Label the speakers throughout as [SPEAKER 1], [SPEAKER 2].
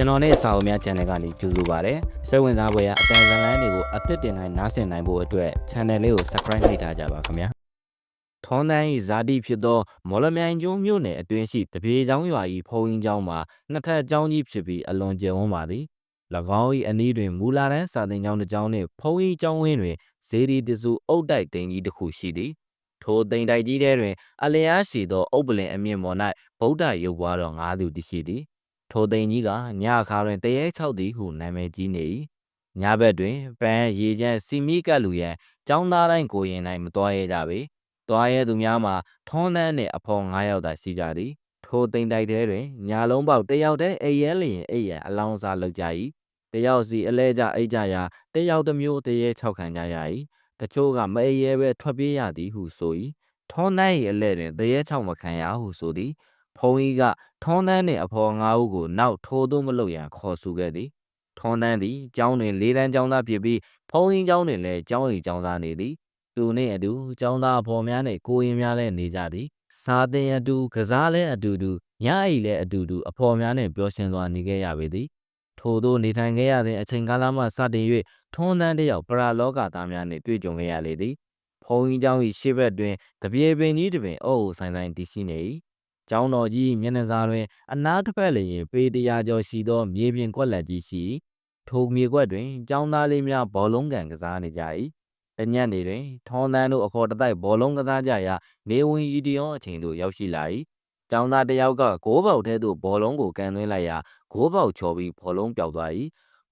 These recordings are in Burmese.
[SPEAKER 1] ကျွန်တော်နဲ့စာအုပ်များ channel ကနေကြိုဆိုပါရစေစိတ်ဝင်စားဖွယ်ရာအတန်ဇလန်းတွေကိုအသစ်တင်တိုင်းနားဆင်နိုင်ဖို့အတွက် channel လေးကို subscribe လုပ်ထားကြပါခင်ဗျာထွန်းတန်း၏ဇာတိဖြစ်သော မော်လမြိုင်ကျွန်းမြို့နယ်အတွင်းရှိတပြေချောင်းရွာ၏ဖုံးရင်ကျောင်းမှာနှစ်ထပ်ကျောင်းကြီးဖြစ်ပြီးအလွန်ကျယ်ဝန်းပါသည်၎င်း၏အနီးတွင်မူလာတန်းစာသင်ကျောင်းတစ်ကျောင်းနှင့်ဖုံးရင်ကျောင်းဝင်းတွင်ဇေဒီတစုအုတ်တိုက်တိမ်ကြီးတစ်ခုရှိသည်ထိုတိမ်တိုက်ကြီးထဲတွင် အလျားရှိသော အုတ်ပလင်အမြင့်ပေါ်၌ဗုဒ္ဓရုပ်ပွားတော်ငါးသူတည်ရှိသည် ထိုသိန်ကြီးကညအခါတွင်တရေ၆သည်ဟုနာမည်ကြီးနေ၏ညဘက်တွင်ပန်းရေချမ်းစီမီကပ်လူရန်ចောင်းသားတိုင်းကိုရင်၌မတော်ရဲကြပေတွားရဲသူများမှာထွန်းတန်းနှင့်အဖော်9ယောက်သာရှိကြသည်ထိုသိန်တိုက်ထဲတွင်ညာလုံးပေါက်တယောက်တည်းအိရဲလျင်အိရန်အလောင်းစားလုပ်ကြ၏တယောက်စီအလဲကြအိတ်ကြရာတယောက်တစ်မျိုးတရေ၆ခံကြရ၏တချို့ကမအိရဲပဲထွက်ပြေးရသည်ဟုဆို၏ထွန်းတန်း၏အလဲတွင်တရေ၆မခံရဟုဆိုသည် ဖုံးကြီးကထွန်းတန်းနှင့်အဖော်ငါးဦးကိုနောက်ထိုးသို့မလုပ်ရန်ခေါ်ဆိုခဲ့သည်ထွန်းတန်းသည်ကျောင်းတွင်လေးတန်းကျောင်းသားဖြစ်ပြီးဖုံးရင်ကျောင်းတွင်လည်းကျောင်း၏ကျောင်းသားနေသည်သူနှင့်အတူကျောင်းသားအဖော်များနှင့်ကိုရင်များလည်းနေကြသည်စာသင်အတူကစားလည်းအတူတူညအိလည်းအတူတူအဖော်များနှင့်ပျော်ရွှင်စွာနေခဲ့ရပေသည်ထို့သောနေထိုင်ခဲ့ရတဲ့အချိန်ကာလမှစတင်၍ထွန်းတန်းတယောက်ပရာလောကသားများနှင့်တွေ့ကြုံခဲ့ရလေသည်ဖုံးရင်ကျောင်း၏ရှေ့ဘက်တွင်တပြေပင်ကြီးတစ်ပင်အုပ်အုပ်ဆိုင်ဆိုင်တည်ရှိနေ၏ ကျောင်းတော်ကြီးမျက်နှာစာတွင် အနားတစ်ဖက်လျင်ပေတရာကျော်ရှိသော မြေပြင်ကွက်လက်ကြီးရှိ၏ထိုမြေကွက်တွင်ကျောင်းသားလေးများဘောလုံးကန်ကစားနေကြ၏တညက်နေတွင် ထောင်းတန်းတို့အခေါ်တတိုက်ဘောလုံးကစားကြရာနေဝင်ဤတယောအချိန်သို့ရောက်ရှိလာ၏ကျောင်းသားတစ်ယောက်ကဂိုးပေါက်ထဲသို့ဘောလုံးကိုကန်သွင်းလိုက်ရာဂိုးပေါက်ချော်ပြီးဘောလုံးပျောက်သွား၏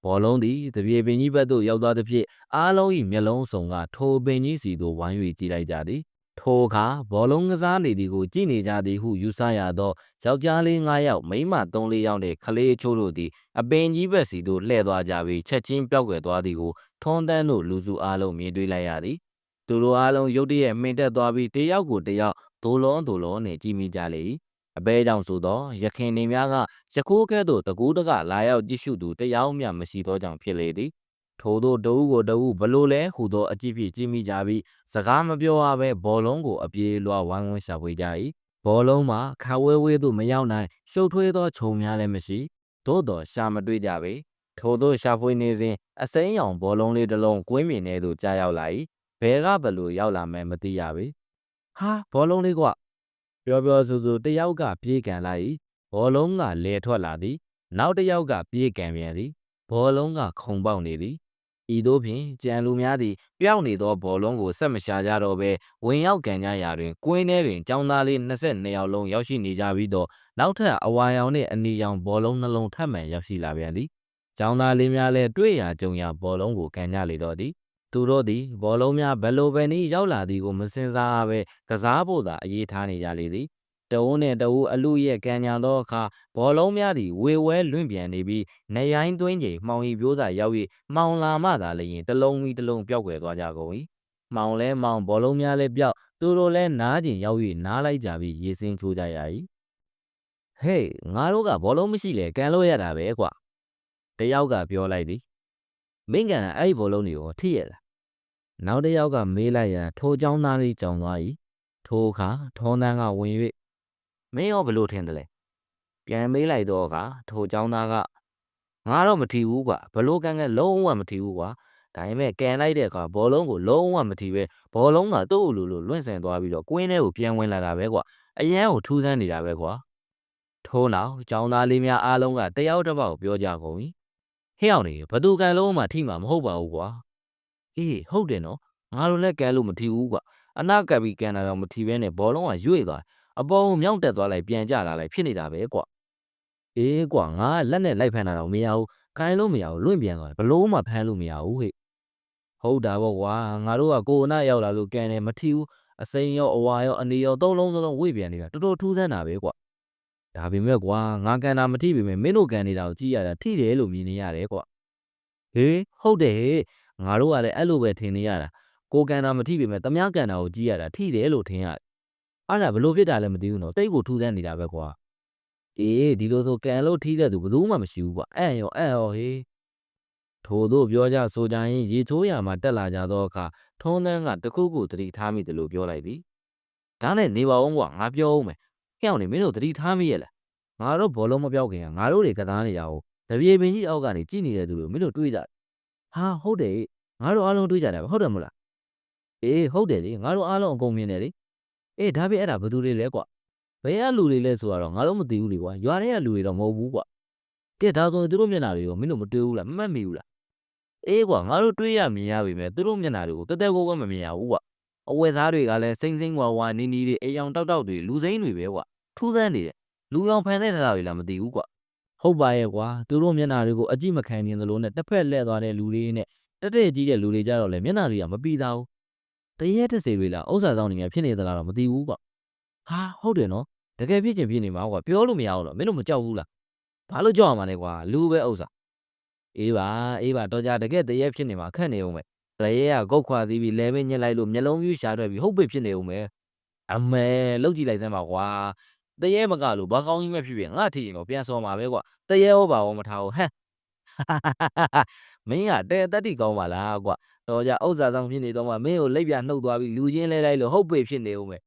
[SPEAKER 1] ဘောလုံးသည်တပြေပင်ကြီးဘက်သို့ရောက်သွားသဖြင့်အားလုံး၏မျက်လုံးစုံကထိုပင်ကြီးစီသို့ဝိုင်း၍ကြည့်လိုက်ကြသည် ထိုအခါဘောလုံးကစားနေသည်ကိုကြည့်နေကြသည်ဟုယူဆရသောယောက်ျားလေး9ယောက်မိန်းမ3 4ယောက်နှင့်ကလေးအချို့တို့သည်အပင်ကြီးဘက်စီသို့လှည့်သွားကြပြီးချက်ချင်းပျောက်ကွယ်သွားသည်ကိုထွန်းတန်းတို့လူစုအားလုံးမြင်တွေ့လိုက်ရသည်သူတို့အားလုံးရုတ်တရက်မှင်တက်သွားပြီးတယောက်ကိုတယောက်ဒိုလွန်ဒိုလွန်နှင့်ကြည့်မိကြလေ၏အဘဲကြောင့်ဆိုသောရခင်နေများကရခိုးကဲ့သို့တကူးတကလာရောက်ကြည့်ရှုသူတယောက်မျှမရှိသောကြောင့်ဖြစ်လေသည် ထို့သောတဦးကိုတဦးဘလို့လဲဟူသောအကြည့်ဖြင့်ကြည့်မိကြပြီးစကားမပြောရဘဲဘောလုံးကိုအပြေးလွှာဝိုင်းဝန်းရှာဖွေကြ၏ဘောလုံးမှာခါဝဲဝဲသို့မရောက်နိုင်ရှုပ်ထွေးသောခြုံများလည်းမရှိသို့တော်ရှာမတွေ့ကြပေထို့သောရှာဖွေနေစဉ်အစိမ်းရောင်ဘောလုံးလေးတစ်လုံးကွင်းမြင်ထဲသို့ကြားရောက်လာ၏ဘဲကဘလို့ရောက်လာမှန်းမသိရပေဟာဘောလုံးလေးကွပြောပြောဆိုဆိုတယောက်ကပြေးကန်လိုက်၏ဘောလုံးကလဲထွက်လာသည်နောက်တစ်ယောက်ကပြေးကန်ပြန်သည်ဘောလုံးကခုံပေါက်နေသည် ဤသို့ဖြင့်ကြံလူများသည်ပျောက်နေသောဘောလုံးကိုဆက်မရှာကြတော့ဘဲဝင်ရောက်ကန်ကြရာတွင်ကွင်းထဲတွင်ចောင်းသားလေး22ယောက်လုံးရောက်ရှိနေကြပြီးတော့နောက်ထပ်အဝါရောင်နှင့်အနီရောင်ဘောလုံးနှလုံးထပ်မံရောက်ရှိလာပြန်သည်ចောင်းသားလေးများလည်းတွေ့ရာကြုံရာဘောလုံးကိုကန်ကြလေတော့သည်သူတို့သည်ဘောလုံးများဘယ်လိုပဲနည်းရောက်လာသည်ကိုမစင်စားဘဲကစားဖို့သာအရေးထားနေကြလေသည် တအုံးနှင့်တအူးအလူရဲ့ကန်ညာသောအခါဘောလုံးများသည်ဝေဝဲလွင့်ပြန်နေပြီးနေရိုင်းသွင်းချိန်မှောင်ရီပြိုးစာရောက်၍မှောင်လာမှသာလျင်တလုံးပြီးတလုံးပျောက်ကွယ်သွားကြကုန်၏မှောင်လဲမှောင်ဘောလုံးများလည်းပျောက်သူတို့လည်းနားကျင်ရောက်၍နားလိုက်ကြပြီးရေစင်းချိုးကြရ၏ဟေးငါတို့ကဘောလုံးမရှိလေကန်လို့ရတာပဲကွာတယောက်ကပြောလိုက်သည်မင်းကန်အဲ့ဒီဘောလုံးတွေကိုထိရလားနောက်တစ်ယောက်ကမေးလိုက်ရန်ထိုเจ้าသားလေးကြောင်သွား၏ထိုအခါထောန်းတန်းကဝင်၍ မင်းရောဘလို့ထင်တယ်လဲပြန်မေးလိုက်တော့အခါထိုเจ้าသားကငါတော့မထီဘူးကွာဘလို့ကန်ကန်လုံးဝမထီဘူးကွာဒါပေမဲ့ကန်လိုက်တဲ့အခါဘောလုံးကိုလုံးဝမထီပဲဘောလုံးကသူ့လိုလိုလွင့်ဆန်သွားပြီးတော့ကွင်းထဲကိုပြန်ဝင်လာတာပဲကွာအရန်ကိုထူးဆန်းနေတာပဲကွာထိုးနောက်ចောင်းသားလေးများအားလုံးကတယောက်တစ်ပေါက်ပြောကြကုန်၏ဟဲ့အောင်နေဘသူကန်လုံးမှထိမှာမဟုတ်ပါဘူးကွာအေးဟုတ်တယ်နော်ငါတို့လည်းကန်လို့မထီဘူးကွာအနာကပ်ပြီးကန်တာတော့မထီဘဲနဲ့ဘောလုံးကရွေ့သွား အပေါ်ကိုမြောက်တက်သွားလိုက်ပြန်ကျလာလိုက်ဖြစ်နေတာပဲကွာအေးကွာငါလက်နဲ့လိုက်ဖမ်းတာတော့မရဘူးခိုင်းလို့မရဘူးလွင့်ပြန်သွားဘလို့မှဖမ်းလို့မရဘူးဟဲ့ဟုတ်တာပေါ့ကွာငါတို့ကကိုအနာရောက်လာလို့ကန်တယ်မထီဘူးအစိမ်းရောအဝါရောအနေရောသုံးလုံးစလုံးဝေ့ပြန်နေတာတော်တော်ထူးဆန်းတာပဲကွာဒါပေမဲ့ကွာငါကန်တာမထိပေမဲ့မင်းတို့ကန်နေတာကိုကြည့်ရတာထိတယ်လို့မြင်နေရတယ်ကွာဟေးဟုတ်တယ်ဟဲ့ငါတို့ကလည်းအဲ့လိုပဲထင်နေရတာကိုကန်တာမထိပေမဲ့တမားကန်တာကိုကြည့်ရတာထိတယ်လို့ထင်ရတယ် အဲ့ဒါဘလို့ဖြစ်တာလဲမသိဘူးနော်တိတ်ကိုထူးဆန်းနေတာပဲကွာအေးဒီလိုဆိုကန်လို့ထိတဲ့သူဘယ်သူမှမရှိဘူးကွာအဲ့ရောအဲ့ရောဟေးထို့သို့ပြောကြဆိုကြရင်ရေချိုးရမှာတက်လာကြသောအခါထုံးတန်းကတခုခုသတိထားမိတယ်လို့ပြောလိုက်သည်ဒါနဲ့နေပါဦးကွာငါပြောဦးမယ်ဟဲ့အောင်နေမင်းတို့သတိထားမိရဲ့လားငါတို့ဘောလုံးမပြောက်ခင်ကငါတို့တွေကစားနေကြအောင်
[SPEAKER 2] တပြေပင်ကြီးအောက်ကနေကြည့်နေတဲ့သူတွေကိုမင်းတို့တွေးကြတယ်ဟာဟုတ်တယ်ငါတို့အားလုံးတွေးကြတယ်ဟုတ်တယ်မလားအေးဟုတ်တယ်လေငါတို့အားလုံးအကုန်မြင်တယ်လေ အေးဒါပေမဲ့အဲ့ဒါဘယ်သူတွေလဲကွာဘယ်ကလူတွေလဲဆိုတော့ငါတို့မသိဘူးလေကွာရွာထဲကလူတွေတော့မဟုတ်ဘူးကွာကဲဒါဆိုရင်သူတို့မျက်နှာတွေကိုမင်းတို့မတွေးဘူးလားမမှတ်မိဘူးလားအေးကွာငါတို့တွေးရမြင်ရပြီမဲ့သူတို့မျက်နှာတွေကိုတက်တက်ကိုကမမြင်ရဘူးကွာအဝယ်သားတွေကလည်းစိမ့်စိမ့်ဝါဝါနီနီတွေအိမ်အောင်တောက်တောက်တွေလူစိမ့်တွေပဲကွာထူးဆန်းနေတယ်လူရောင်ဖန်တဲ့ထားတာတွေလားမသိဘူးကွာဟုတ်ပါရဲ့ကွာသူတို့မျက်နှာတွေကိုအကြည့်မခံနိုင်သလိုနဲ့တစ်ဖက်လှည့်သွားတဲ့လူတွေနဲ့တက်တဲ့ကြီးတဲ့လူတွေကြတော့လေမျက်နှာတွေကမပီသားဘူး တရေတက်စေတွေလားဥစ္စာဆောင်နေများဖြစ်နေသလားတော့မသိဘူးကွာဟာဟုတ်တယ်နော်တကယ်ဖြစ်ချင်ဖြစ်နေမှာကွာပြောလို့မရဘူးတော့မင်းတို့မကြောက်ဘူးလားဘာလို့ကြောက်ရမှာလဲကွာလူပဲဥစ္စာအေးပါအေးပါတော့ကြတကယ်တရေဖြစ်နေမှာခက်နေအောင်ပဲတရေကဂုတ်ခွာသေးပြီးလဲမင်းညက်လိုက်လို့မျက်လုံးပြူးရှာထွက်ပြီးဟုတ်ပိဖြစ်နေအောင်ပဲအမဲလောက်ကြည့်လိုက်စမ်းပါကွာတရေမကလို့ဘာကောင်းကြီးမဲ့ဖြစ်ဖြစ်ငါထီရင်တော့ပြန်စော်မှာပဲကွာတရေဟောပါဘောမထားဘူးဟမ် မင်းကတဲတက်တိကောင်းပါလားကွာတော့ကြဥစ္စာဆောင်ဖြစ်နေတော့မှမင်းကိုလက်ပြနှုတ်သွားပြီးလူချင်းလဲလိုက်လို့ဟုတ်ပေဖြစ်နေဦးမယ်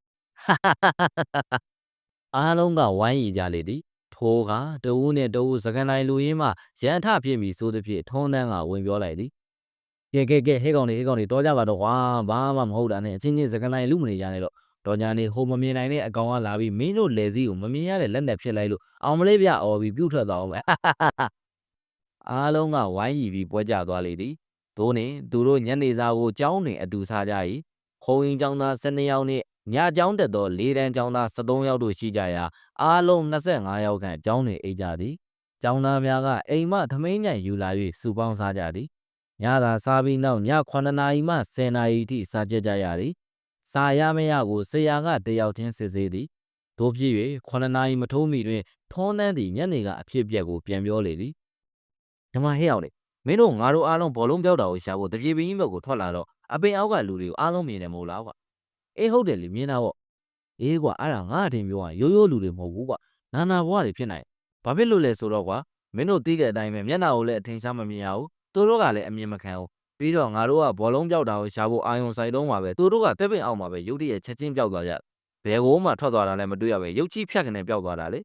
[SPEAKER 2] အားလုံးကဝိုင်းရီကြလေသည်ထိုးကတဝူးနဲ့တဝူးစကန်တိုင်းလူရင်းမှရန်ထဖြစ်ပြီးဆိုသည်ဖြင့်ထုံးတန်းကဝင်ပြောလိုက်သည်ကဲကဲကဲဟဲကောင်လေးဟဲကောင်လေးတော်ကြပါတော့ကွာဘာမှမဟုတ်တာနဲ့အချင်းချင်းစကန်တိုင်းလူမနေကြနဲ့တော့တော်ညာနေဟိုမမြင်နိုင်တဲ့အကောင်ကလာပြီးမင်းတို့လေစည်းကိုမမြင်ရတဲ့လက်နဲ့ဖြစ်လိုက်လို့အောင်မလေးပြအော်ပြီးပြုတ်ထွက်သွားအောင်ပဲ အားလုံးကဝိုင်းရီပြီးပွဲကြသွားလေသည်သို့နှင့်သူတို့ညနေစာကိုကျောင်းတွင်အတူစားကြ၏ခုံရင်ကျောင်းသား12ယောက်နှင့်ညကျောင်းတက်သော၄တန်းကျောင်းသား73ယောက်တို့ရှိကြရာအားလုံး25ယောက်ခန့်ကျောင်းတွင်အိပ်ကြသည်ကျောင်းသားများကအိမ်မှသမင်းညံယူလာ၍စုပေါင်းစားကြသည်ညသာစားပြီးနောက်ည9နာရီမှ10နာရီထိစားကြကြရသည်စာရမရကိုဆရာကတယောက်ချင်းစစ်ဆေးသည်တို့ဖြစ်၍9နာရီမထိုးမီတွင်ထုံးတန်းသည်ညနေကအဖြစ်အပျက်ကိုပြန်ပြောလေသည် ဓမ္မဟဲ့အောင်လေမင်းတို့ငါတို့အားလုံးဘောလုံးပြောက်တာကိုရှာဖို့တပြေပင်ကြီးဘက်ကိုထွက်လာတော့အပင်အောက်ကလူတွေကိုအားလုံးမြင်တယ်မဟုတ်လားကွာအေးဟုတ်တယ်လေမြင်တာပေါ့အေးကွာအဲ့ဒါငါအထင်ပြောရင်ရိုးရိုးလူတွေမဟုတ်ဘူးကွာနာနာဘွားတွေဖြစ်နိုင်ဘာဖြစ်လို့လဲဆိုတော့ကွာမင်းတို့သိတဲ့အတိုင်းပဲမျက်နှာကိုလည်းအထင်ရှားမမြင်ရဘူးသူတို့ကလည်းအမြင်မခံဘူးပြီးတော့ငါတို့ကဘောလုံးပြောက်တာကိုရှာဖို့အာယုံဆိုင်တော့မှာပဲသူတို့ကတက်ပင်အောက်မှာပဲရုတ်တရက်ချက်ချင်းပြောက်သွားကြဘယ်ကိုမှထွက်သွားတာလည်းမတွေ့ရပဲရုတ်ချီဖြတ်ကနေပြောက်သွားတာလေ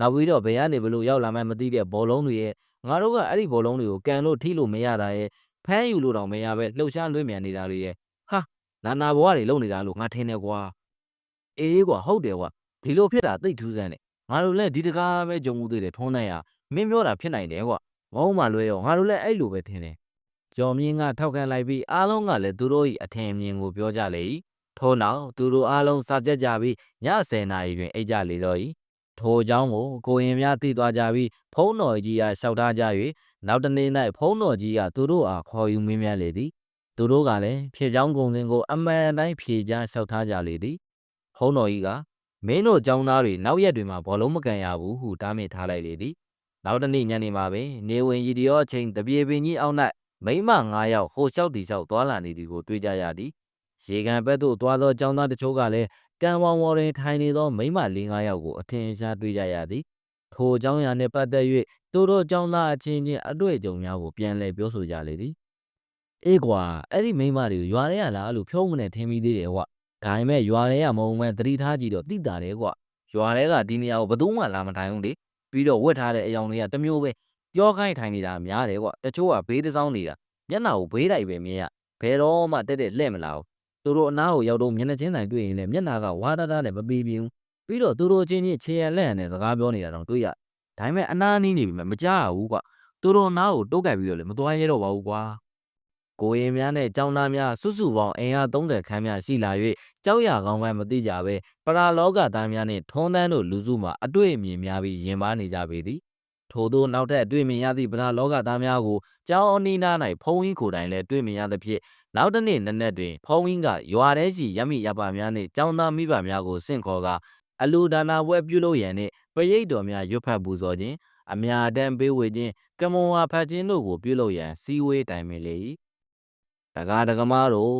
[SPEAKER 2] နောက်ပြီးတော့ဘယ်ကနေဘလို့ရောက်လာမှန်းမသိတဲ့ဘောလုံးတွေရဲ့ ငါတို့ကအဲ့ဒီဘောလုံးတွေကိုကန်လို့ထိလို့မရတာရဲ့ဖမ်းယူလို့တော့မရပဲလှုပ်ရှားလွင့်မြန်နေတာတွေရဲ့ဟာနာနာဘွားတွေလုံနေတာလို့ငါထင်တယ်ကွာအေးကွာဟုတ်တယ်ကွာဒီလိုဖြစ်တာသိပ်ထူးဆန်းတယ်ငါတို့လည်းဒီတကားပဲကြုံမှုသေးတယ်ထုံးနိုင်ရမင်းပြောတာဖြစ်နိုင်တယ်ကွာမဟုတ်မှလွဲရောငါတို့လည်းအဲ့လိုပဲထင်တယ်ကျော်မြင့်ကထောက်ခံလိုက်ပြီးအားလုံးကလည်းသူတို့၏အထင်အမြင်ကိုပြောကြလေ၏ထို့နောက်သူတို့အားလုံးစာကြက်ကြပြီးည10:00နာရီတွင်အိတ်ကြလေတော့၏ ထိုအကြောင်းကိုကိုရင်များသိသွားကြပြီးဖုံးတော်ကြီးကလျှောက်ထားကြ၍နောက်တနေ့၌ဖုံးတော်ကြီးကသူတို့အားခေါ်ယူမင်းမြတ်လေသည်သူတို့ကလည်းဖြေချောင်းကုန်စင်ကိုအမှန်တိုင်းဖြေချလျှောက်ထားကြလေသည်ဖုံးတော်ကြီးကမင်းတို့ចောင်းသားတွေနောက်ရက်တွေမှာဘောလုံးမကန်ရဘူးဟုတားမြစ်ထားလိုက်လေသည်နောက်တနေ့ညနေမှာပင်နေဝင်ရီဒီရောအချိန်တပြေပင်ကြီးအောက်၌မိမ9ယောက်ဟိုလျှောက်တီလျှောက်သွားလာနေသည်ကိုတွေ့ကြရသည်ရေကန်ဘက်သို့သွားသောចောင်းသားတချို့ကလည်း ကံဝေါင်ဝေါ်တွင်ထိုင်နေသောမိမ၄၅ယောက်ကိုအထင်ရှားတွေ့ကြရသည်ထိုအကြောင်းအရာနှင့်ပတ်သက်၍သူတို့အကြောင်းသားအချင်းချင်းအတွေ့အကြုံများကိုပြန်လည်ပြောဆိုကြလေသည်အေးကွာအဲ့ဒီမိန်းမတွေကိုရွာထဲရလားလို့ဖြုံးမနဲ့ထင်မိသေးတယ်ကွာဒါပေမဲ့ရွာထဲရမဟုတ်မဲသတိထားကြည့်တော့တိတာတယ်ကွာရွာထဲကဒီနေရာကိုဘယ်သူမှလာမထိုင်ဘူးလေပြီးတော့ဝတ်ထားတဲ့အယောင်တွေကတစ်မျိုးပဲကြောခိုင်းထိုင်နေတာများတယ်ကွာတချို့ကဘေးတစ်စောင်းနေတာမျက်နှာကိုဘေးတိုက်ပဲမြင်ရဘယ်တော့မှတက်တက်လှဲ့မလာဘူး သူတို့အနားကိုရောက်တော့မျက်နှာချင်းဆိုင်တွေ့ရင်လည်းမျက်နှာကဝါတာတာနဲ့မပီးပြင်းဘူးပြီးတော့သူတို့ချင်းချင်းခြေရလက်ရနဲ့စကားပြောနေတာတော့တွေ့ရဒါပေမဲ့အနားနီးနေပြီမဲ့မကြောက်ရဘူးကွာသူတို့နားကိုတိုးကပ်ပြီးတော့လည်းမသွားရဲတော့ပါဘူးကွာကိုရင်များနဲ့ចောင်းသားများစုစုပေါင်းအင်အား30ခန်းများရှိလာ၍ကြောက်ရကောင်းမှန်းမသိကြပဲပရာလောကသားများနှင့်ထုံးတန်းတို့လူစုမှအတွေ့အမြင်များပြီးရင်ပါနေကြပေသည်ထို့သောနောက်ထပ်အတွေ့အမြင်ရသည့်ပရာလောကသားများကိုကျောင်းအနီးနား၌ဖုံးဝင်းကိုယ်တိုင်လည်းတွေ့မြင်ရသဖြင့် နောက်တစ်နေ့နက်နက်တွင်ဖုံးဝင်းကရွာထဲရှိရမိရပါများနှင့်ចောင်းသားမိဘများကိုစင့်ခေါ်ကအလူဒါနာပွဲပြုလုပ်ရန်နှင့်ပရိတ်တော်များရွတ်ဖတ်ပူဇော်ခြင်းအမြာတမ်းပေးဝေခြင်းကမွန်ဝါဖတ်ခြင်းတို့ကိုပြုလုပ်ရန်စီဝေးတိုင်ပင်လေ၏တကားတကမားတို့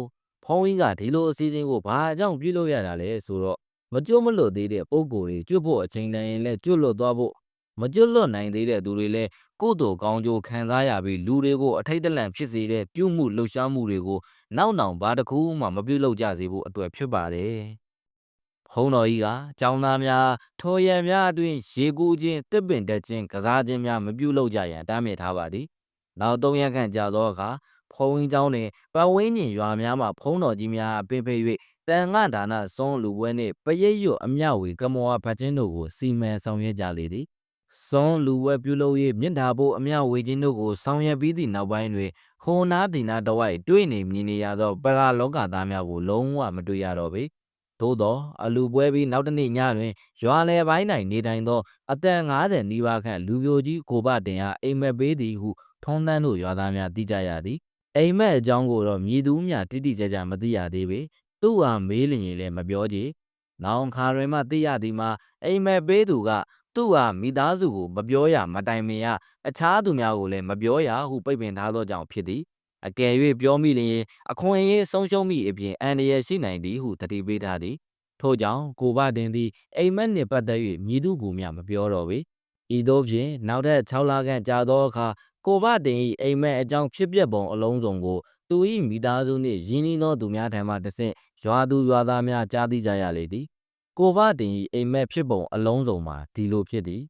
[SPEAKER 2] ဖုံးကြီးကဒီလိုအစည်းအဝေးကိုဘာအကြောင်းပြုလုပ်ရတာလဲဆိုတော့မကြွမလွတ်သေးတဲ့ပုံကိုယ်တွေကျွတ်ဖို့အချိန်တန်ရင်လည်းကျွတ်လွတ်သွားဖို့ မကျွတ်လွတ်နိုင်သေးတဲ့သူတွေလည်းကိုယ့်တို့ကောင်းကျိုးခံစားရပြီးလူတွေကိုအထိတ်တလန့်ဖြစ်စေတဲ့ပြုမှုလှုပ်ရှားမှုတွေကိုနောက်နောင်ဘာတစ်ခုမှမပြုလုပ်ကြစေဖို့အတွက်ဖြစ်ပါတယ်ဖ
[SPEAKER 1] ဟုံးတော်ကြီးကចောင်းသားများထော်ရံများအတွင်ရေကူးခြင်းတစ်ပင်တက်ခြင်းကစားခြင်းများမပြုလုပ်ကြရန်တားမြစ်ထားပါသည်နောက်သုံးရက်ခန့်ကြာသောအခါဖုံးဝင်းကျောင်းတွင်ပတ်ဝန်းကျင်ရွာများမှဖုံးတော်ကြီးများအပင်ဖိတ်၍တန်ငါဒါနစွန်းလူပွဲနှင့်ပရိတ်ရွတ်အမျှဝေကမောဝဖတ်ခြင်းတို့ကိုစီမံဆောင်ရွက်ကြလေသည် စွန်းလူပွဲပြုလုပ်၍မြင့်တာဖို့အမျှဝေခြင်းတို့ကိုဆောင်ရွက်ပြီးသည့်နောက်ပိုင်းတွင်ဟိုနာဒီနာတဝိုက်တွေ့နေမြင်နေရသောပရာလောကသားများကိုလုံးဝမတွေ့ရတော့ပေသို့သောအလူပွဲပြီးနောက်တစ်နေ့ညတွင်ရွာလယ်ပိုင်း၌နေထိုင်သောအသက်50နီးပါးခန့်လူပြိုကြီးကိုဘတင်အားအိမ်မက်ပေးသည်ဟုထုံးတန်းတို့ရွာသားများသိကြရသည်အိမ်မက်အကြောင်းကိုတော့မြည်သူများတိတိကျကျမသိရသေးပေသူ့ဟာမေးလျင်လည်းမပြောကြ။နောင်ခါတွင်မှသိရသည်မှာအိမ်မက်ပေးသူက သူ့ဟာမိသားစုကိုမပြောရမတိုင်မင်ရအခြားသူများကိုလည်းမပြောရဟုပိတ်ပင်ထားသောကြောင့်ဖြစ်သည်အကယ်၍ပြောမိလျင်အခွင့်အရေးဆုံးရှုံးမိအပြင်အန္တရာယ်ရှိနိုင်သည်ဟုတတိပေးထားသည်ထို့ကြောင့်ကိုဘတင်သည်အိမ်မက်နှင့်ပတ်သက်၍မြည်သူကိုမျှမပြောတော့ပေဤသို့ဖြင့်နောက်ထပ်6လခန့်ကြာသောအခါကိုဘတင်၏အိမ်မက်အကြောင်းဖြစ်ပျက်ပုံအလုံးစုံကိုသူ၏မိသားစုနှင့်ရင်းနှီးသောသူများထံမှတဆင့်ရွာသူရွာသားများကြားသိကြရလေသည် ကိုဘတင်၏အိမ်မက်ဖြစ်ပုံအလုံးစုံမှာဒီလိုဖြစ်သည်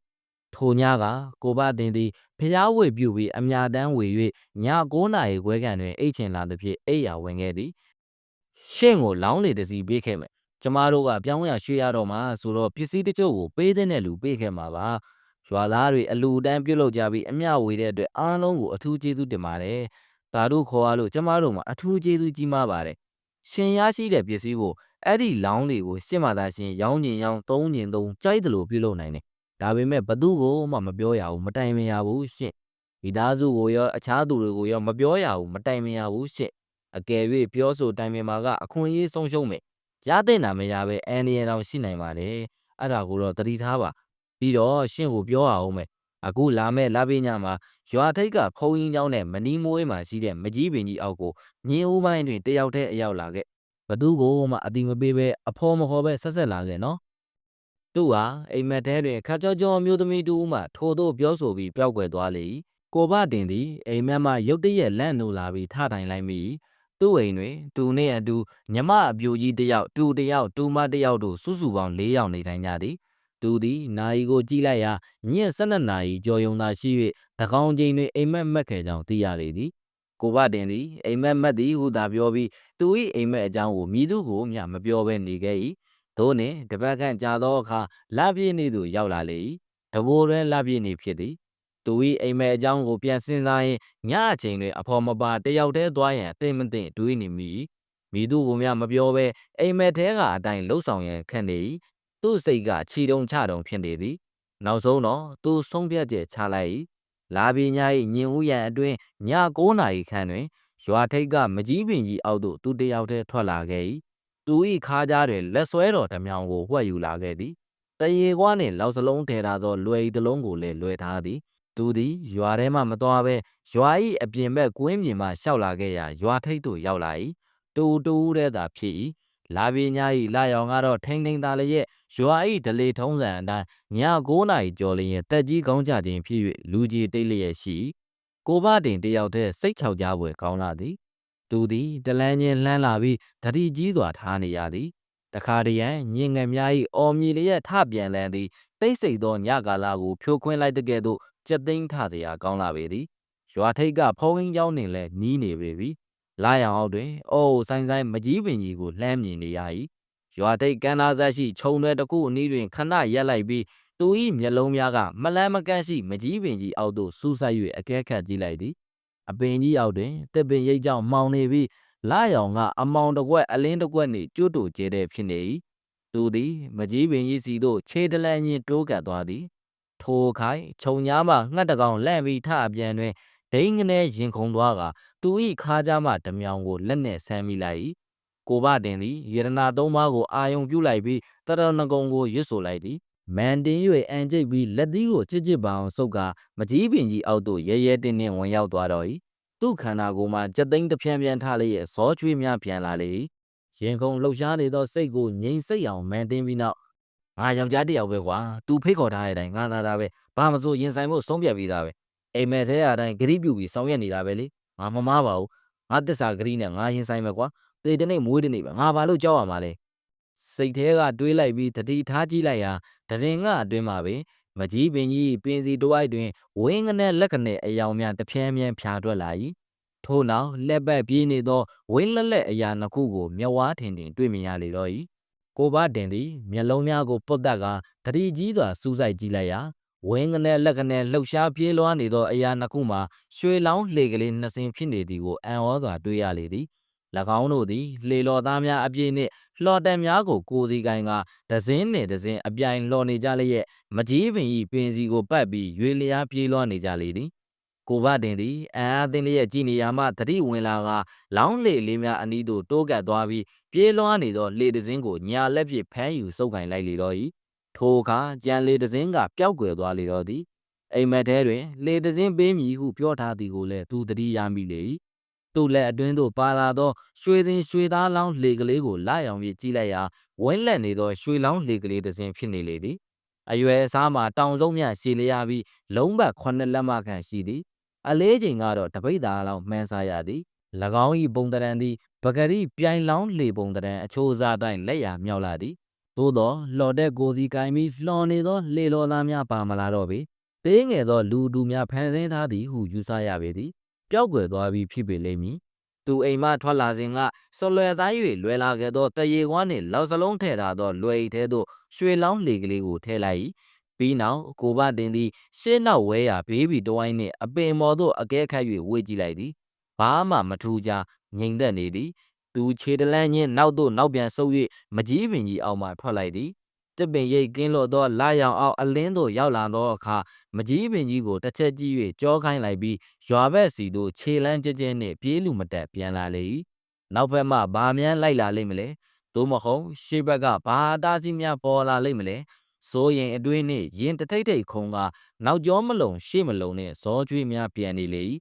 [SPEAKER 1] ထိုညကကိုဘတင်သည်ဖျားဝေပြုပြီးအမြတမ်းဝေ၍ည9နာရီခွဲခန့်တွင်အိတ်ချင်လာသဖြင့်အိယာဝင်ခဲ့သည်ရှင့်ကိုလောင်းလေတစီပေးခဲ့မယ်ကျမတို့ကပြောင်းရရွှေ့ရတော့မှာဆိုတော့ပစ္စည်းတချို့ကိုပေးတဲ့လူပေးခဲ့မှာပါရွာသားတွေအလူတန်းပြုတ်လောက်ကြပြီးအမျှဝေတဲ့အတွက်အားလုံးကိုအထူးကျေးဇူးတင်ပါတယ်ဒါတို့ခေါ်ရလို့ကျမတို့မှာအထူးကျေးဇူးကြီးမားပါတယ်ရှင်ရရှိတဲ့ပစ္စည်းကို အဲ့ဒီလောင်းတွေကိုရှင့်မသာရှင်ရောင်းညင်ရောင်းသုံးညင်သုံးကြိုက်တယ်လို့ပြုလုပ်နိုင်တယ်ဒါပေမဲ့ဘသူကိုမှမပြောရဘူးမတိုင်မရဘူးရှင့်မိသားစုကိုရောအခြားသူတွေကိုရောမပြောရဘူးမတိုင်မရဘူးရှင့်အကယ်၍ပြောဆိုတိုင်ပင်မှာကအခွင့်အရေးဆုံးရှုံးမယ်ရတဲ့နာမရပဲအန်ဒီရတောင်ရှိနိုင်ပါတယ်အဲ့ဒါကိုတော့တတိထားပါပြီးတော့ရှင့်ကိုပြောရအောင်မယ်အခုလာမဲ့လာပိညမှာရွာထိပ်ကဖုံးရင်ကျောင်းနဲ့မနီးမွေးမှာရှိတဲ့မကြီးပင်ကြီးအောက်ကိုညင်းဦးပိုင်းတွင်တယောက်တည်းအရောက်လာခဲ့ဘ သူကိုမှအတိမပေးပဲအဖော်မခေါ်ပဲဆက်ဆက်လာခဲ့နော်သူ့ဟာအိမ်မက်ထဲတွင်ခါကြောကြောမျိုးသမီးတူမှထို့သို့ပြောဆိုပြီးပျောက်ကွယ်သွားလေ၏ကိုဘတင်သည်အိမ်မက်မှရုတ်တရက်လန့်နိုးလာပြီးထထိုင်လိုက်မိ၏သူ့အိမ်တွင်သူနှင့်အတူညမအပြိုကြီးတစ်ယောက်တူတစ်ယောက်တူမတစ်ယောက်တို့စုစုပေါင်း၄ယောက်နေထိုင်ကြသည်သူသည်နာယီကိုကြည့်လိုက်ရာညက်၁၂နာရီကြော်ယုံသာရှိ၍တကောင်ချိန်တွင်အိမ်မက်မက်ခဲ့ကြောင်းသိရလေသည် ကိုဘတင်သည်အိမ်မက်မက်သည်ဟုသာပြောပြီးသူ၏အိမ်မက်အကြောင်းကိုမြည်သူကိုမျှမပြောဘဲနေခဲ့၏သို့နှင့်တပတ်ခန့်ကြာသောအခါလပြည့်နေသို့ရောက်လာလေ၏တဘိုးတွင်လပြည့်နေဖြစ်သည်သူ၏အိမ်မက်အကြောင်းကိုပြန်စဉ်းစားရင်ညအချိန်တွင်အဖော်မပါတယောက်တည်းသွားရန်အသိမသိတွေးနေမိ၏မိသူကိုမျှမပြောဘဲအိမ်မက်ထဲကအတိုင်းလှုပ်ဆောင်ရန်ခန့်နေ၏သူ့စိတ်ကခြီတုံချတုံဖြစ်နေသည်နောက်ဆုံးတော့သူဆုံးဖြတ်ချက်ချလိုက်၏ လာပညာ၏ညင်ဦးရန်အတွင်းည9နာရီခန့်တွင်ရွာထိပ်ကမကြီးပင်ကြီးအောက်သို့သူတယောက်တည်းထွက်လာခဲ့၏သူ၏ခါးကြားတွင်လက်ဆွဲတော်တစ်မြောင်ကိုဝှက်ယူလာခဲ့သည်တရေကွာနှင့်လောက်စလုံးထဲထားသောလွယ်ဤတစ်လုံးကိုလည်းလွယ်ထားသည်သူသည်ရွာထဲမှမသွားဘဲရွာ၏အပြင်ဘက်ကွင်းပြင်မှရှောက်လာခဲ့ရာရွာထိပ်သို့ရောက်လာ၏တူတူတဲ့သာဖြစ်၏ လာပညာ၏လာရောင်ကတော့ထိန်ထိန်သာလျက်ရွာ၏ဒလေထုံးစံအတိုင်းည9နာရီကျော်လျင်တက်ကြီးကောင်းကြခြင်းဖြစ်၍လူကြီးတိတ်လျက်ရှိကိုဘတင်တယောက်တည်းစိတ်ချောက်ကြွယ်ကောင်းလာသည်သူသည်တလန်းချင်းလှမ်းလာပြီးဓတိကြီးစွာထားနေရသည်တခါတရံညင်ငယ်များ၏အော်မြည်လျက်ထပြန်လန်းသည်တိတ်ဆိတ်သောညကာလကိုဖြိုခွင်းလိုက်တဲ့ကဲ့သို့ကြက်သိန်းထတရားကောင်းလာပေသည်ရွာထိပ်ကဖုံးရင်းကျောင်းနှင့်လည်းနီးနေပေပြီ လာရောင်အောက်တွင်အိုးဆိုင်ဆိုင်မကြီးပင်ကြီးကိုလှမ်းမြင်နေရ၏ရွာထိပ်ကန်သားဆက်ရှိခြုံတွေတစ်ခုအနီးတွင်ခဏရက်လိုက်ပြီးသူ၏မျက်လုံးများကမလန်းမကန့်ရှိမကြီးပင်ကြီးအောက်သို့စူးစိုက်၍အကဲခတ်ကြည့်လိုက်သည်အပင်ကြီးအောက်တွင်တစ်ပင်ရိပ်ကြောင့်မှောင်နေပြီးလာရောင်ကအမောင်တစ်ကွက်အလင်းတစ်ကွက်နှင့်ကျွတ်တူကျဲတဲ့ဖြစ်နေ၏သူသည်မကြီးပင်ကြီးစီသို့ခြေတလန်းချင်းတိုးကပ်သွားသည်ထိုခိုင်ခြုံညားမှငှက်တကောင်လန့်ပြီးထအပြန်တွင် ဒိန်းကနေရင်ခုန်သွားကသူ၏ခါးကြားမှဓမြောင်ကိုလက်နှင့်ဆမ်းမိလိုက်၏ကိုဘတင်သည်ယေရနာသုံးပါးကိုအာယုံပြုတ်လိုက်ပြီးတရဏဂုံကိုရွတ်ဆိုလိုက်သည်မန်တင်၍အန်ကျိတ်ပြီးလက်သီးကိုချစ်ချစ်ပအောင်စုပ်ကမကြီးပင်ကြီးအောက်သို့ရဲရဲတင်းတင်းဝင်ရောက်သွားတော့၏သူ့ခန္ဓာကိုယ်မှကြက်သိန်းတစ်ဖြန်းဖြန်းထားလျက်ဇောချွေးများပြန်လာလေ၏ရင်ခုန်လှုပ်ရှားနေသောစိတ်ကိုငြိမ်စိတ်အောင်မန်တင်ပြီးနောက်ငါယောက်ျားတစ်ယောက်ပဲကွာသူဖိတ်ခေါ်ထားတဲ့အတိုင်းငါသာတာပဲဘာမစိုးရင်ဆိုင်ဖို့ဆုံးဖြတ်ပြီးသားပဲ အိမ်မက်ထဲအတိုင်းဂရိပြုပြီးဆောင်ရွက်နေတာပဲလေငါမမားပါဘူးငါတစ္ဆာဂရိနဲ့ငါရင်ဆိုင်မယ်ကွာတေတနေ့မွေးတနေ့ပဲငါဘာလို့ကြောက်ရမှာလဲ
[SPEAKER 2] စိတ်ထဲကတွေးလိုက်ပြီးတတိထားကြည့်လိုက်ရာတရင်ကအတွင်းမှာပင်မကြီးပင်ကြီးပင်စီတဝိုက်တွင်ဝင်းကနေလက်ကနေအယောင်များတစ်ဖြန်းဖြန်းဖြာထွက်လာ၏ထို့နောက်လက်ပတ်ပြေးနေသောဝင်းလက်လက်အရာနှစ်ခုကိုမျက်ဝါးထင်ထင်တွေ့မြင်ရလေတော့၏ကိုဘတင်သည်မျက်လုံးများကိုပုတ်တက်ကတတိကြီးစွာစူးစိုက်ကြည့်လိုက်ရာ ဝင်းကနေလက်ကနေလှုပ်ရှားပြေးလွှားနေသောအရာနှစ်ခုမှာရွှေလောင်းလှေကလေးနှစ်စင်ဖြစ်နေသည်ကိုအံ့ဩစွာတွေ့ရလေသည်၎င်းတို့သည်လှေလော်သားများအပြည့်နှင့်လှော်တက်များကိုကိုစီကိုင်ကဒဇင်းနှင့်ဒဇင်းအပြိုင်လှော်နေကြလျက်မကြီးပင်ဤပင်စီကိုပတ်ပြီးရွေလျားပြေးလွှားနေကြလေသည်ကိုဘတင်သည်အံအားသင်းလျက်ကြည်နေရမှတတိဝင်လာကလောင်းလေလေးများအနီးသို့တိုးကပ်သွားပြီးပြေးလွှားနေသောလေတစင်းကိုညာလက်ဖြင့်ဖမ်းယူစုပ်ကင်လိုက်လေတော့၏ ထိုအခါကြံလေတစင်းကပျောက်ကွယ်သွားလေတော့သည်အိမ်မက်ထဲတွင် လေတစင်းပေးမည်ဟုပြောထားသည်ကိုလည်းသူတတိရမိလေ၏သူ့လက်အတွင်းသို့ပါလာသောရွှေသင်ရွှေသားလောင်းလေကလေးကိုလာရောင်ပြီးကြည့်လိုက်ရာဝင်းလက်နေသောရွှေလောင်းလေကလေးတစ်စင်းဖြစ်နေလေသည်အရွယ်အစားမှာတောင်စုံမြရှည်လျားပြီးလုံးဘတ်ခုနှစ်လက်မခန့်ရှိသည်အလေးချိန်ကတော့တပိတ်သားလောက်မှန်းစားရသည်၎င်း၏ပုံတရံသည်ပဂရိပြိုင်လောင်းလေပုံတရံအချိုးအစားတိုင်းလက်ရမြောက်လာသည် သို့သောလှော်တဲ့ကိုစီကိုင်ပြီးလှော်နေသောလေလော်သားများပါမလာတော့ပေသေးငယ်သောလူတူများဖန်ဆင်းထားသည်ဟုယူဆရပေသည်ပျောက်ကွယ်သွားပြီးဖြစ်ပေလိမ့်မည်သူအိမ်မှထွက်လာစဉ်ကဆွလွယ်သား၍လွယ်လာခဲ့သောတရေကွမ်းနှင့်လောက်စလုံးထည့်ထားသောလွယ်အိတ်ထဲသို့ရွှေလောင်းလေကလေးကိုထည့်လိုက်၏ပြီးနောက်ကိုဘတင်သည်ရှေ့နောက်ဝဲရာဘေးဘီတဝိုင်းနှင့်အပင်မော်သို့အကဲခတ်၍ဝေ့ကြည့်လိုက်သည်ဘာမှမထူးကြငြိမ်သက်နေသည် သူခြေတလန်းချင်းနောက်သို့နောက်ပြန်ဆုပ်၍မကြီးပင်ကြီးအောက်မှထွက်လိုက်သည်တစ်ပင်ရိတ်ကင်းလို့သောလာရောင်အောက်အလင်းသို့ရောက်လာသောအခါမကြီးပင်ကြီးကိုတစ်ချက်ကြည့်၍ကြောခိုင်းလိုက်ပြီးရွာဘက်စီသို့ခြေလန်းကျကျနှင့်ပြေးလူမတက်ပြန်လာလေ၏နောက်ဘက်မှဘာမြန်းလိုက်လာလိမ့်မလဲသို့မဟုတ်ရှေ့ဘက်ကဘာအတားစီးများပေါ်လာလိမ့်မလဲစိုးရင်အတွင်းနှင့်ရင်တထိတ်ထိတ်ခုံကနောက်ကျောမလုံရှေ့မလုံနှင့်ဇောကျွေးများပြန်နေလေ၏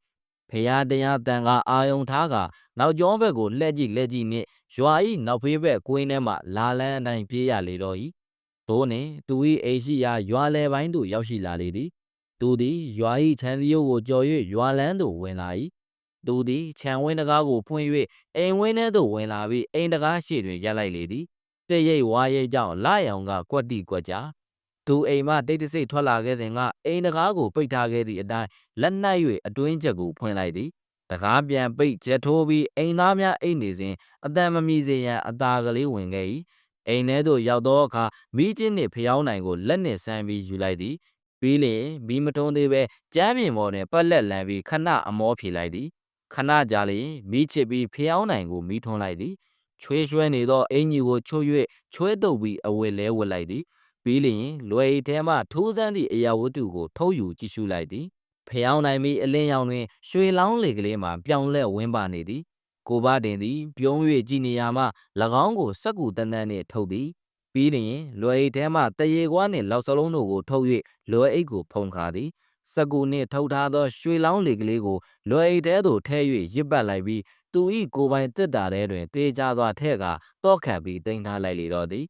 [SPEAKER 2] ဖရာတရားတန်ကအာယုံထားကနောက်ကျောဘက်ကိုလှည့်ကြည့်လှည့်ကြည့်နှင့်ရွာ၏နောက်ဖေးဘက်ကွင်းထဲမှလာလန်းအတိုင်းပြေးရလေတော့၏သို့နှင့်သူ၏အိမ်ရှိရာရွာလယ်ပိုင်းသို့ရောက်ရှိလာလေသည်သူသည်ရွာ၏ခြံစည်းရိုးကိုကြော်၍ရွာလန်းသို့ဝင်လာ၏သူသည်ခြံဝင်းတကားကိုဖွင့်၍အိမ်ဝင်းထဲသို့ဝင်လာပြီးအိမ်တကားရှေ့တွင်ရပ်လိုက်လေသည်တရိတ်ဝါရိတ်ကြောင့်လာရောင်ကကွက်တိကွက်ကြ သူအိမ်မှတိတ်တဆိတ်ထွက်လာခဲ့စဉ်ကအိမ်တကားကိုပိတ်ထားခဲ့သည့်အတိုင်းလက်နှိုက်၍အတွင်းချက်ကိုဖွင့်လိုက်သည်တကားပြန်ပိတ်ချက်ထိုးပြီးအိမ်သားများအိတ်နေစဉ်အတန်မမီစေရန်အသာကလေးဝင်ခဲ့၏အိမ်ထဲသို့ရောက်သောအခါမိချင်းနှင့်ဖျောင်းနိုင်ကိုလက်နှင့်ဆမ်းပြီးယူလိုက်သည်ပြီးလျင်မီးမထုံးသေးပဲကြမ်းပြင်ပေါ်တွင်ပက်လက်လန်ပြီးခဏအမောဖြေလိုက်သည်ခဏကြာလျင်မီးချစ်ပြီးဖျောင်းနိုင်ကိုမီးထွန်းလိုက်သည်ချွေးရွှဲနေသောအင်ကြီးကိုချိုး၍ချွဲတုပ်ပြီးအဝတ်လဲဝတ်လိုက်သည် ပြီးလျင်လွယ်ရီထဲမှထိုးစမ်းသည့်အရာဝတ္ထုကိုထုတ်ယူကြည့်ရှုလိုက်သည်ဖျောင်းနိုင်ပြီးအလင်းရောင်တွင်ရွှေလောင်းလေကလေးမှပြောင်းလဲဝင်းပါနေသည်ကိုဘတင်သည်ပြုံး၍ကြည်နေရမှ၎င်းကိုစက်ကူတန်းတန်းနှင့်ထုတ်သည်ပြီးလျင်လွယ်အိတ်ထဲမှတရေကွားနှင့်လောက်စလုံးတို့ကိုထုတ်၍လွယ်အိတ်ကိုဖုံခါသည်စက်ကူနှင့်ထုတ်ထားသောရွှေလောင်းလေကလေးကိုလွယ်အိတ်ထဲသို့ထည့်၍ရစ်ပတ်လိုက်ပြီးသူ၏ကိုယ်ပိုင်တစ်တာထဲတွင်တေးကြသွားထက်ကတော့ခတ်ပြီးတင်ထားလိုက်လေတော့သည်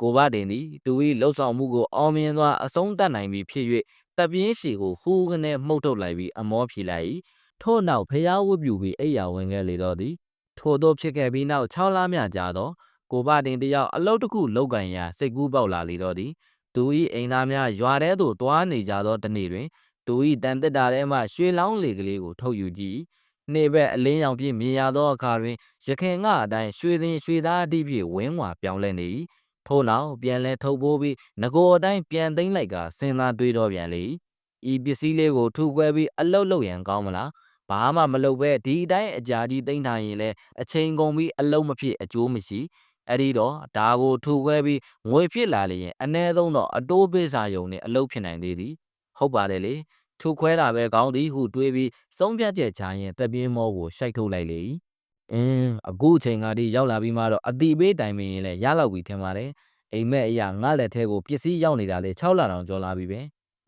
[SPEAKER 2] ကိုဘတင်သည်သူ၏လှုပ်ဆောင်မှုကိုအောင်မြင်စွာအဆုံးသတ်နိုင်ပြီဖြစ်၍တပ်ပြင်းရှည်ကိုဟူးကနေမှုတ်ထုတ်လိုက်ပြီးအမောဖြေလိုက်၏ထို့နောက်ဖျားဝတ်ပြူပြီးအိယာဝင်ခဲ့လေတော့သည်ထို့သောဖြစ်ခဲ့ပြီးနောက်6လမြကြာသောကိုဘတင်တယောက်အလုတ်တစ်ခုလောက်ကင်ရာစိတ်ကူးပေါက်လာလေတော့သည်သူ၏အိမ်သားများရွာထဲသို့သွားနေကြသောတနေ့တွင်သူ၏တန်တက်တာထဲမှရွှေလောင်းလေကလေးကိုထုတ်ယူကြည့်နှိဘက်အလင်းရောင်ပြည့်မြင်ရသောအခါတွင်ရခင်ကအတိုင်းရွှေသင်ရွှေသားအတိပြည့်ဝင်းဝါပြောင်းလဲနေ၏ ထို့နောက်ပြန်လဲထုတ်ပိုးပြီးငကိုအတိုင်းပြန်သိမ့်လိုက်ကစဉ်းစားတွေးတော့ပြန်လေ၏ဤပစ္စည်းလေးကိုထူခွဲပြီးအလုတ်လုတ်ရန်ကောင်းမလားဘာမှမလုပ်ပဲဒီအတိုင်းအကြာကြီးသိမ့်ထားရင်လည်းအချိန်ကုန်ပြီးအလုံးမဖြစ်အကျိုးမရှိအဲ့ဒီတော့ဒါကိုထူခွဲပြီးငွေဖြစ်လာလျင်အ ਨੇ ဆုံးတော့အတိုးပေးစာယုံနဲ့အလုပ်ဖြစ်နိုင်သေးသည်ဟုတ်ပါတယ်လေထူခွဲတာပဲကောင်းသည်ဟုတွေးပြီးစုံပြတ်ချက်ချရင်တပြင်းမောကိုရှိုက်ထုတ်လိုက်လေ၏ အင်းအခုအချိန်ကတည်းရောက်လာပြီးမှတော့အတိပေးတိုင်ပင်ရင်လည်းရလောက်ပြီထင်ပါတယ်အိမ်မက်အရာငါလက်ထဲကိုပစ္စည်းရောက်နေတာလေ6လတောင်ကျော်လာပြီပဲ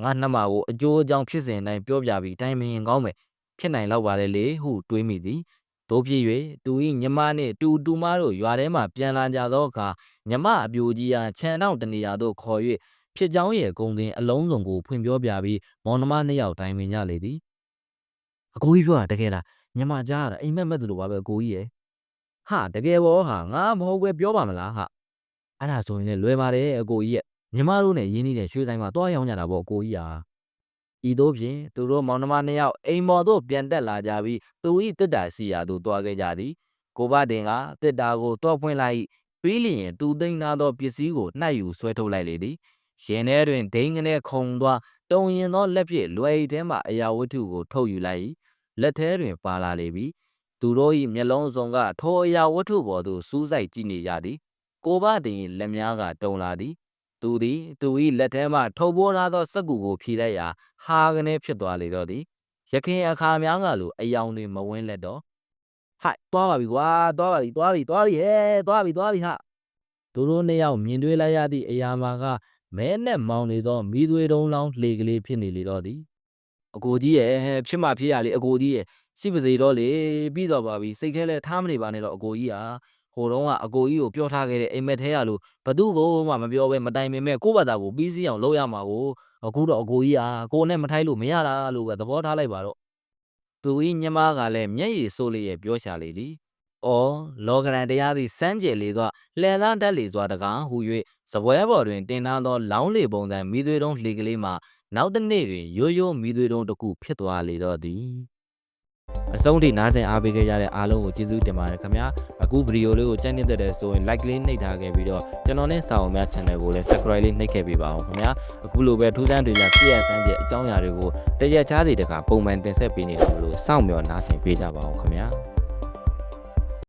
[SPEAKER 2] ငါနှမကိုအကျိုးအကြောင်းဖြစ်စဉ်တိုင်းပြောပြပြီးတိုင်ပင်ရင်ကောင်းမယ်ဖြစ်နိုင်လောက်ပါလေလေဟုတွေးမိသည်တို့ဖြစ်၍သူ၏ညီမနှင့်တူတူမတို့ရွာထဲမှပြန်လာကြသောအခါညီမအပြိုကြီးအားခြံတောင်တနေရာသို့ခေါ်၍ဖြစ်ကြောင်းရဲ့ဂုံတင်အလုံးစုံကိုဖွင့်ပြောပြပြီးမောင်နှမနှစ်ယောက်တိုင်ပင်ကြလေသည်အကိုကြီးပြောတာတကယ်လား ညီမကြားရတာအိမ်မက်မက်သလိုပါပဲအကိုကြီးရဲ့ဟာတကယ်ဘောဟာငါမဟုတ်ပဲပြောပါမလားဟာအဲ့ဒါဆိုရင်လည်းလွယ်ပါတယ်အကိုကြီးရဲ့ညီမတို့နဲ့ရင်းနှီးတဲ့ရွှေဆိုင်မှာတွားရောင်းကြတာပေါ့အကိုကြီးဟာဤသို့ဖြင့်သူတို့မောင်နှမနှစ်ယောက်အိမ်မော်သို့ပြန်တက်လာကြပြီးသူ၏တစ်တာစီရာသို့တွားခဲ့ကြသည်ကိုဘတင်ကတစ်တာကိုတွားဖွင့်လိုက်ပြီးလျင်သူသိမ်းထားသောပစ္စည်းကိုနှိုက်ယူဆွဲထုတ်လိုက်လေသည်ရင်ထဲတွင်ဒိန်းကနေခုံသွားတုံရင်သောလက်ဖြင့်လွယ်အိတ်ထဲမှအရာဝတ္ထုကိုထုတ်ယူလိုက်၏ လက်ထဲတွင်ပါလာလေပြီသူတို့၏မျက်လုံးစုံကထိုအရာဝတ္ထုပေါ်သို့စူးစိုက်ကြည့်နေကြသည်ကိုဘတင်၏လက်များကတုံလာသည်သူသည်သူ၏လက်ထဲမှထုတ်ပေါ်ထားသောစက်ကူကိုဖြီလိုက်ရာဟာကနေဖြစ်သွားလေတော့သည်ရခင်အခါများကလိုအယောင်တွေမဝင်းလက်တော့ဟိုက်သွားပါပြီကွာသွားပါပြီသွားပြီသွားပြီဟဲ့သွားပြီသွားပြီဟာသူတို့နှစ်ယောက်မြင်တွေ့လိုက်ရသည့်အရာမှာကမဲနဲ့မောင်နေသောမိသွေးတုံးလောင်းလှေကလေးဖြစ်နေလေတော့သည် အကိုကြီးရဲ့ဖြစ်မှဖြစ်ရလေအကိုကြီးရဲ့စီပါစေတော့လေပြီးတော့ပါပြီစိတ်ထဲလဲထားမနေပါနဲ့တော့အကိုကြီးဟာဟိုတုန်းကအကိုကြီးကိုပြောထားခဲ့တဲ့အိမ်မက်ထဲရလို့ဘသူ့ဘုံမှမပြောဘဲမတိုင်ပင်မဲ့ကိုယ့်ဘာသာကိုပြီးစီးအောင်လုပ်ရမှာကိုအခုတော့အကိုကြီးဟာကိုနဲ့မထိုက်လို့မရတာလို့ပဲသဘောထားလိုက်ပါတော့သူဤညမကလည်းမျက်ရည်စိုးလေးရဲ့ပြောရှာလေသည်။အော်လောကရန်တရားသည်စမ်းကြယ်လေသောလှန်သားတက်လေစွာတကားဟူ၍စပွဲပေါ်တွင်တင်ထားသောလောင်းလေပုံစံမိသွေးတုံးလှေကလေးမှာ နောက်တစ်နေ့တွင်ရိုးရိုးမိသွေးတုံးတစ်ခုဖြစ်သွားလေတော့သည်အဆုံးထိနားဆင်အားပေးခဲ့ကြတဲ့အားလုံးကိုကျေးဇူးတင်ပါတယ်ခင်ဗျာအခုဗီဒီယိုလေးကိုကြိုက်နေတဲ့တဲ့ဆိုရင် like လေးနှိပ်ထားခဲ့ပြီးတော့ကျွန်တော်နဲ့စာအုံများ channel ကိုလည်း subscribe လေးနှိပ်ခဲ့ပေးပါအောင်ခင်ဗျာအခုလိုပဲထူးဆန်းတွေများပြည့်ရစမ်းတဲ့အကြောင်းအရာတွေကိုတရက်ချားစီတကပုံမှန်တင်ဆက်ပေးနေတယ်လို့စောင့်မျှော်နားဆင်ပေးကြပါအောင်ခင်ဗျာ